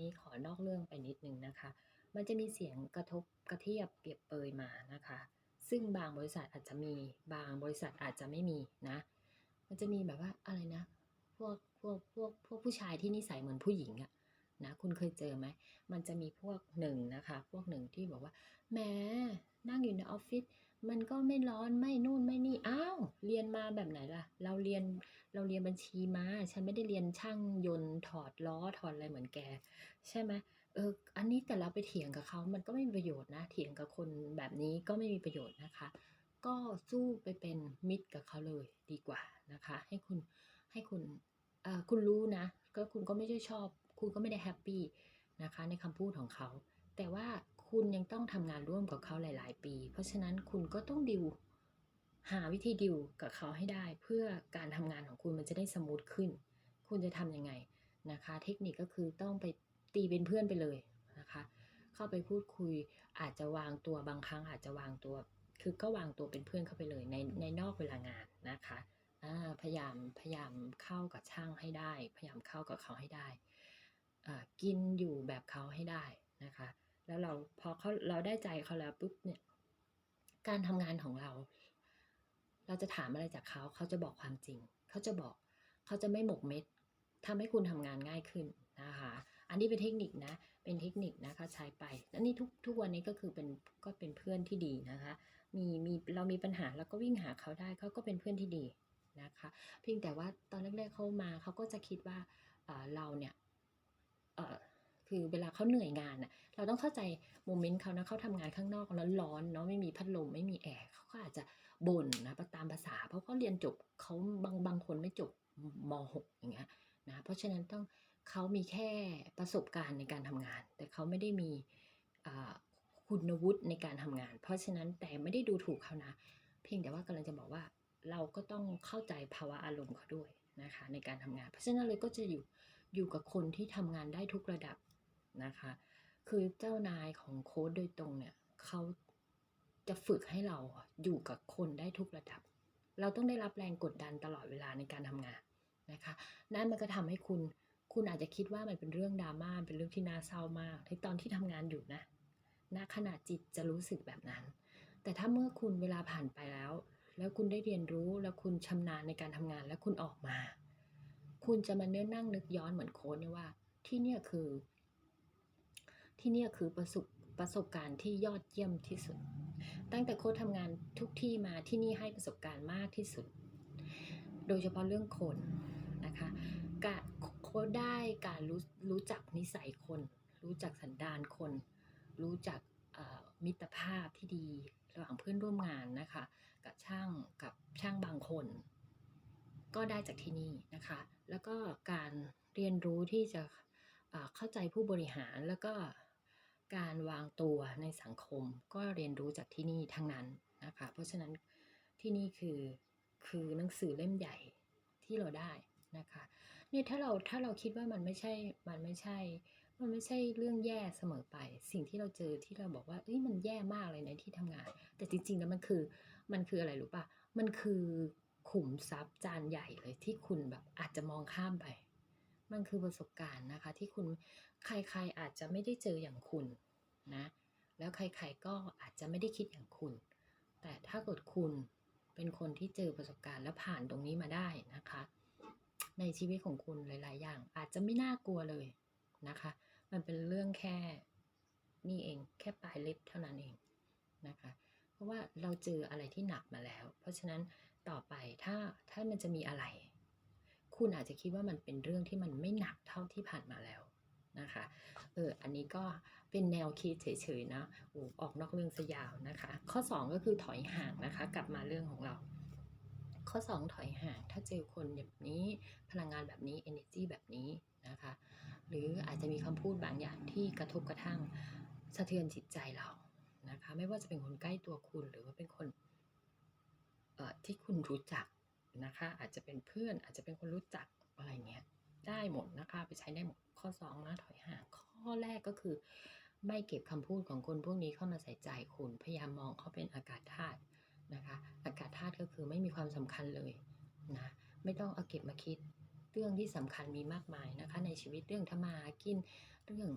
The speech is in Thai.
นี้ขอนอกเรื่องไปนิดนึงนะคะ มันจะมีเสียงกระทบกระเทียบเปรียบเปยมานะคะ ซึ่งบางบริษัทอาจจะมี บางบริษัทอาจจะไม่มีนะ มันจะมีแบบว่าอะไรนะ พวกพวกพวกพวกผู้ชายที่นิสัยเหมือนผู้หญิงอะ นะคุณเคยเจอไหมมันจะมีพวกหนึ่งนะคะ พวกหนึ่งที่บอกว่าแหมนั่งอยู่ในออฟฟิศมันก็ไม่ร้อนไม่นู่นไม่นี่อ้าวเรียนมาแบบไหนล่ะ เราเรียนเราเรียนบัญชีมา ฉันไม่ได้เรียนช่างยนต์ถอดล้อถอดอะไรเหมือนแก ใช่ไหมเอออันนี้แต่เราไปเถียงกับเขามันก็ไม่มีประโยชน์นะ เถียงกับคนแบบนี้ก็ไม่มีประโยชน์นะคะ ก็สู้ไปเป็นมิตรกับเขาเลยดีกว่านะคะ ให้คุณให้คุณเออคุณรู้นะ ก็คุณก็ไม่ได้ชอบ คุณก็ไม่ได้แฮปปี้นะคะในคำพูดของเขา แต่ว่าคุณยังต้องทำงานร่วมกับเขาหลาย ๆ ปี เพราะฉะนั้นคุณก็ต้องดิวหาวิธีดิวกับเขาให้ได้ เพื่อการทำงานของคุณมันจะได้สมูทขึ้น คุณจะทำยังไงนะคะ เทคนิคก็คือต้องไปตีเป็นเพื่อนไปเลยนะคะ เข้าไปพูดคุยอาจจะวางตัวบางครั้งอาจจะวางตัว คือก็วางตัวเป็นเพื่อนเข้าไปเลยในในนอกเวลางานนะคะพยายามพยายามเข้ากับช่างให้ได้ พยายามเข้ากับเขาให้ได้ กินอยู่แบบเขาให้ได้นะคะ แล้วเราพอเขาเราได้ใจเขาแล้วปุ๊บเนี่ย การทำงานของเรา เราจะถามอะไรจากเขาเขาจะบอกความจริง เขาจะบอกเขาจะไม่หมกเม็ดทำให้คุณทำงานง่ายขึ้นนะคะ อันนี้เป็นเทคนิคนะ เป็นเทคนิคนะคะใช้ไป อันนี้ทุกทุกวันนี้ก็คือเป็นก็เป็นเพื่อนที่ดีนะคะ มีมีเรามีปัญหาแล้วก็วิ่งหาเขาได้เขาก็เป็นเพื่อนที่ดีนะคะ เพียงแต่ว่าตอนแรกๆเขามาเขาก็จะคิดว่าเราเนี่ย คือเวลาเขาเหนื่อยงานน่ะเราต้องเข้าใจโมเมนต์เขานะเขาทำงานข้างนอกแล้วร้อนเนาะไม่มีพัดลมไม่มีแอร์เขาก็อาจจะบ่นนะตามภาษา เพราะเขาเรียนจบเขาบางบางคนไม่จบม .6 อย่างเงี้ยนะเพราะฉะนั้นต้องเขามีแค่ประสบการณ์ในการทำงาน แต่เขาไม่ได้มีคุณวุฒิในการทำงาน เพราะฉะนั้นแต่ไม่ได้ดูถูกเขานะ เพียงแต่ว่ากำลังจะบอกว่าเราก็ต้องเข้าใจภาวะอารมณ์เขาด้วยนะคะในการทำงาน เพราะฉะนั้นเลยก็จะอยู่ อยู่กับคนที่ทำงานได้ทุกระดับนะคะ คือเจ้านายของโค้ดโดยตรงเนี่ยเขาจะฝึกให้เราอยู่กับคนได้ทุกระดับ เราต้องได้รับแรงกดดันตลอดเวลาในการทำงานนะคะ นั่นมันก็ทำให้คุณ คุณอาจจะคิดว่ามันเป็นเรื่องดราม่า เป็นเรื่องที่น่าเศร้ามากในตอนที่ทำงานอยู่นะณขณะจิตจะรู้สึกแบบนั้น แต่ถ้าเมื่อคุณเวลาผ่านไปแล้ว แล้วคุณได้เรียนรู้ แล้วคุณชำนาญในการทำงาน แล้วคุณออกมา คุณจะมาเนื้อนั่งนึกย้อนเหมือนโค้ดเนี่ยว่า ที่เนี่ยคือ ที่เนี่ยคือประสบประสบการณ์ที่ยอดเยี่ยมที่สุด ตั้งแต่โค้ดทำงานทุกที่มาที่นี่ให้ประสบการณ์มากที่สุด โดยเฉพาะเรื่องคนนะคะกะโค้ดได้การรู้รู้จักนิสัยคน รู้จักสันดานคน รู้จักมิตรภาพที่ดีระหว่างเพื่อนร่วมงานนะคะ กับช่างกับช่างบางคน ก็ได้จากที่นี่นะคะ แล้วก็การเรียนรู้ที่จะเอ่อเข้าใจผู้บริหารแล้วก็การวางตัวในสังคมก็เรียนรู้จากที่นี่ทั้งนั้นนะคะ เพราะฉะนั้นที่นี่คือคือหนังสือเล่มใหญ่ที่เราได้นะคะเนี่ยถ้าเราถ้าเราคิดว่ามันไม่ใช่มันไม่ใช่ มันไม่ใช่เรื่องแย่เสมอไป สิ่งที่เราเจอที่เราบอกว่าเอ้ยมันแย่มากเลยในที่ทำงาน แต่จริงๆแล้วมันคือมันคืออะไรรู้ป่ะมันคือ ขุมทรัพย์จานใหญ่เลยที่คุณแบบอาจจะมองข้ามไป มันคือประสบการณ์นะคะ ที่คุณใครๆอาจจะไม่ได้เจออย่างคุณนะ แล้วใครๆก็อาจจะไม่ได้คิดอย่างคุณ แต่ถ้าเกิดคุณเป็นคนที่เจอประสบการณ์แล้วผ่านตรงนี้มาได้นะคะ ในชีวิตของคุณหลาย ๆ อย่างอาจจะไม่น่ากลัวเลยนะคะ มันเป็นเรื่องแค่นี่เองแค่ปลายเล็บเท่านั้นเองนะคะ เพราะว่าเราเจออะไรที่หนักมาแล้ว เพราะฉะนั้น ต่อไปถ้าถ้ามันจะมีอะไร คุณอาจจะคิดว่ามันเป็นเรื่องที่มันไม่หนักเท่าที่ผ่านมาแล้วนะคะเอออันนี้ก็เป็นแนวคิดเฉยๆนะอออกนอกเรื่องซะยาวนะคะ ข้อ 2 ก็คือถอยห่างนะคะ กลับมาเรื่องของเรา ข้อ 2 ถอยห่าง ถ้าเจอคนแบบนี้พลังงานแบบนี้ energy แบบนี้นะคะ หรืออาจจะมีคำพูดบางอย่างที่กระทบกระทั่งสะเทือนจิตใจเรานะคะ ไม่ว่าจะเป็นคนใกล้ตัวคุณหรือว่าเป็นคน ที่คุณรู้จักนะคะ อาจจะเป็นเพื่อนอาจจะเป็นคนรู้จักอะไรเงี้ยได้หมดนะคะ ไปใช้ได้หมดข้อ2นะถอยห่างข้อแรกก็คือ ไม่เก็บคำพูดของคนพวกนี้เข้ามาใส่ใจคุณพยายามมองเขาเป็นอากาศธาตุนะคะอากาศธาตุก็คือไม่มีความสำคัญเลยนะไม่ต้องเอาเก็บมาคิด เรื่องที่สำคัญมีมากมายนะคะ ในชีวิตเรื่องทำมาหากินเรื่อง